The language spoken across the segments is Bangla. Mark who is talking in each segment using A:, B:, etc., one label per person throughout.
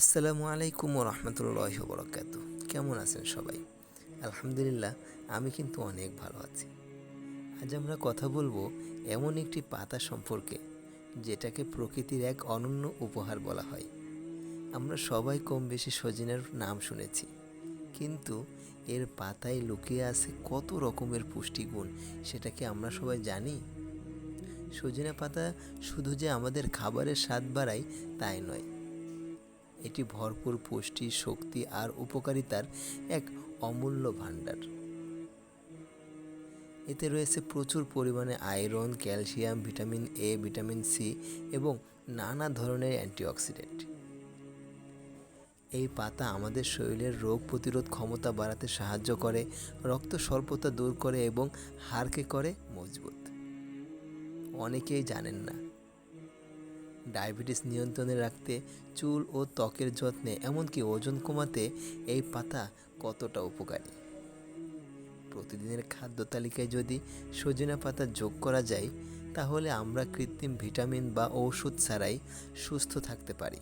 A: আসসালামু আলাইকুম রহমতুল্লাহ বরকাত কেমন আছেন সবাই? আলহামদুলিল্লাহ, আমি কিন্তু অনেক ভালো আছি। আজ আমরা কথা বলব এমন একটি পাতা সম্পর্কে, যেটাকে প্রকৃতির এক অনন্য উপহার বলা হয়। আমরা সবাই কম বেশি সজিনার নাম শুনেছি, কিন্তু এর পাতায় লুকিয়ে আছে কত রকমের পুষ্টিগুণ, সেটা কি আমরা সবাই জানি? সজিনা পাতা শুধু যে আমাদের খাবারের স্বাদ বাড়ায়, তাই নয়। এটি ভরপুর পুষ্টি, শক্তি আর উপকারিতার এক অমূল্য ভাণ্ডার। এতে রয়েছে প্রচুর পরিমাণে iron, calcium, vitamin A vitamin C এবং নানা ধরনের অ্যান্টিঅক্সিডেন্ট। এই পাতা আমাদের শরীরের রোগ প্রতিরোধ ক্ষমতা বাড়াতে সাহায্য করে, রক্ত স্বল্পতা দূর করে এবং হাড়কে করে মজবুত। অনেকেই জানেন না ডায়াবেটিস নিয়ন্ত্রণে রাখতে চুল ও ত্বকের যত্নে এমনকি ওজন কমাতে এই পাতা কতটা উপকারী? প্রতিদিনের খাদ্য তালিকায় যদি সজনা পাতা যোগ করা যায়, তাহলে আমরা কৃত্রিম ভিটামিন বা ঔষধ ছাড়াই সুস্থ থাকতে পারি।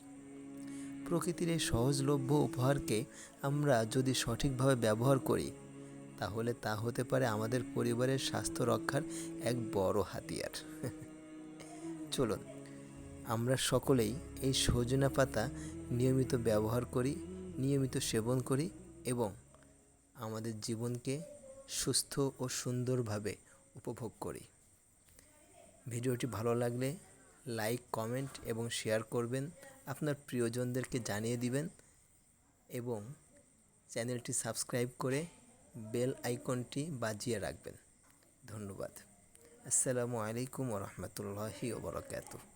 A: প্রকৃতির এই সহজলভ্য উপহারকে আমরা যদি সঠিকভাবে ব্যবহার করি, তাহলে তা হতে পারে আমাদের পরিবারের স্বাস্থ্য রক্ষার এক বড় হাতিয়ার। চলুন আমরা সকলেই এই সজনা পাতা নিয়মিত ব্যবহার করি, নিয়মিত সেবন করি এবং আমাদের জীবনকে সুস্থ ও সুন্দরভাবে উপভোগ করি। ভিডিওটি ভালো লাগলে লাইক, কমেন্ট এবং শেয়ার করবেন, আপনার প্রিয়জনদেরকে জানিয়ে দিবেন এবং চ্যানেলটি সাবস্ক্রাইব করে বেল আইকনটি বাজিয়ে রাখবেন। ধন্যবাদ। আসসালামু আলাইকুম রহমতুল্লাহি ওবরাকাতুহ